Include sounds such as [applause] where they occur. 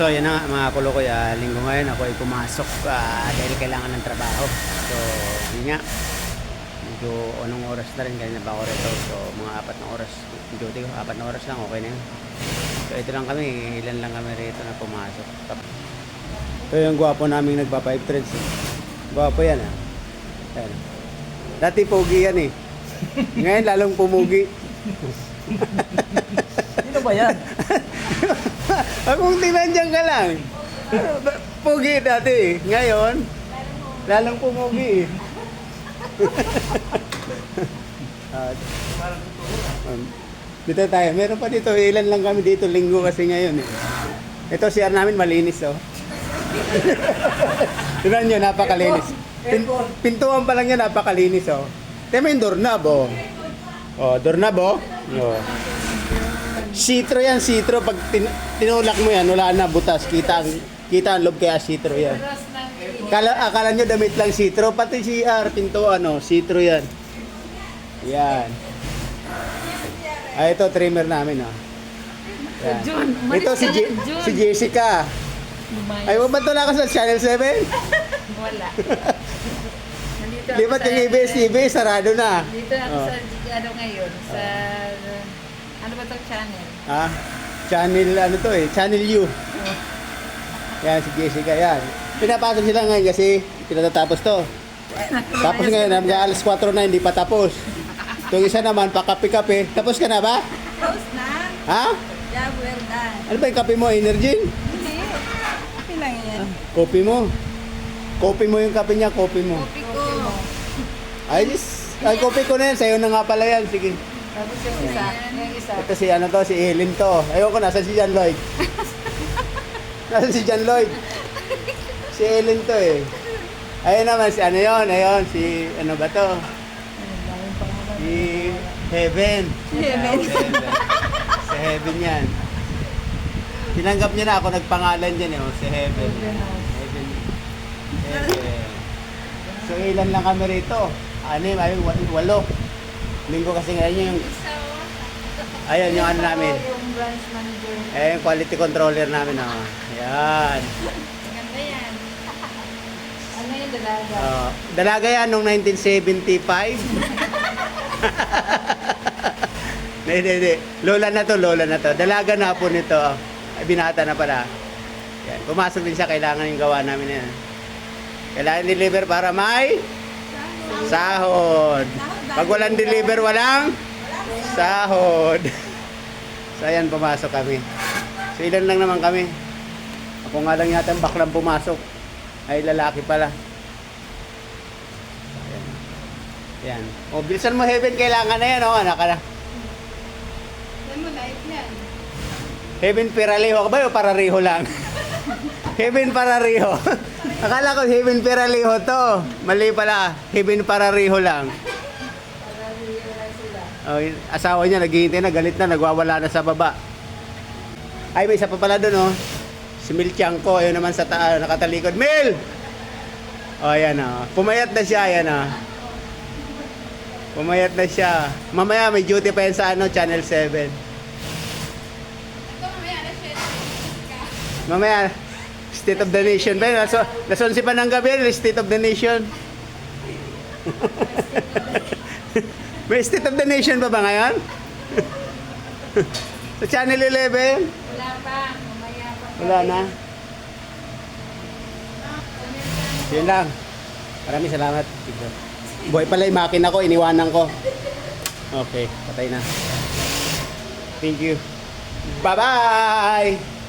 So yun na nga mga kulokoy, ah, linggo ngayon ako ay pumasok ah, dahil kailangan ng trabaho. So yun nga, medyo anong oras na rin, kanina pa ako rito. So mga apat na oras, duty ko, apat na oras lang, okay na yun. So ito lang kami, ilan lang kami rito na pumasok. Ito yung gwapo naming nagpa 5 threads. eh. Gwapo yan ah. Ayan. Dati pogi yan eh. Ngayon lalong pumugi. Sino ba yan? [laughs] Akong tinandyan ka lang. Pugi dati eh. Ngayon, lalong pumugi eh. [laughs] Ah, um, dito tayo. Meron pa dito. Ilan lang kami dito. Linggo kasi ngayon eh. Ito CR namin malinis oh. [laughs] Tignan nyo, napakalinis. Pin, pintuan pa lang yan, napakalinis oh. Mo yung doorknob oh. Oh, doorknob oh. Oh. Citro yan, citro. Pag tin- tinulak mo yan, wala na butas. Kita ang, kita ang loob kaya citro yan. Kala, akala nyo damit lang citro. Pati CR, pinto ano, citro yan. Yan. Ah, ito, trimmer namin oh. Yan. Jun, umalis Ito si, ka Je- Jun. si Jessica. Lumayas. Ay, mabantala ka sa Channel 7? Wala. Nandito [laughs] Di ba sa- ABS-CBS, sarado na. Dito ako Oh. sa, ano ngayon, sa, ano ba itong channel? Ah, channel ano to eh, Channel U. Yan si Jessica yan. Pinapasok sila ngayon kasi pinatatapos to. Tapos ngayon, hanggang alas 4 na hindi pa tapos. Itong isa naman, pakape-kape. Tapos ka na ba? Close na. Ha? Job well done. Ano ba yung kape mo? Energy? Hindi. Okay lang yan. Kopi mo. Kopi mo yung kape niya, kopi mo. Kopi ko. Ay, ay kopi ko na yan. Sa'yo na nga pala yan. Sige. Tapos yung isa. Yung isa. Ito si ano to, si Ellen to. Ayoko, nasan si John Lloyd? [laughs] nasan si John Lloyd? Si Ellen to eh. Ayun naman, si ano yon ayun, si ano ba to? Si Heaven. Heaven. si Heaven yan. Tinanggap niya na ako, nagpangalan dyan eh, oh, si Heaven. Heaven. Heaven. So ilan lang kami rito? Anim, ayun, wal- walo. Linggo kasi ngayon yung Ayan yung ano namin. Yung branch manager. Eh, yung quality controller namin, oh. Ayan. Ganda yan. [laughs] Ano yung dalaga? Oh, dalaga yan nung 1975. [laughs] Hindi, hindi, hindi. Lola na to, lola na to. Dalaga na po nito. Ay, binata na pala. Yan. Pumasok din siya, kailangan yung gawa namin yan. Kailangan deliver para may sahod. Pag walang deliver, walang sahod. [laughs] So, ayan, pumasok kami. So, ilan lang naman kami. Ako nga lang yata ang baklang pumasok. Ay, lalaki pala. Ayan. Yan. O, bilisan mo heaven. Kailangan na yan. O, anak ka na. Saan mo light yan? Heaven Peralejo ka ba o Parariho lang? [laughs] heaven Parariho. Akala ko Heaven Peralejo to. Mali pala. Heaven Parariho lang. Oh, yun. asawa niya naghihintay na, galit na, nagwawala na sa baba. Ay, may isa pa pala doon, oh. Si Mil Tiangco, ayun naman sa taas, nakatalikod. Mil! Oh, ayan, oh. Pumayat na siya, ayan, oh. Pumayat na siya. Mamaya may duty pa yan sa ano, Channel 7. Mamaya, State of the Nation. Pero, naso, nasonsi pa ng gabi, State of the Nation. [laughs] May State of the Nation pa ba ngayon? Sa Channel 11? Wala pa. Mamaya pa. Wala na. Yun lang. Maraming salamat. Buhay pala yung makina ko, iniwanan ko. Okay, patay na. Thank you. Bye-bye!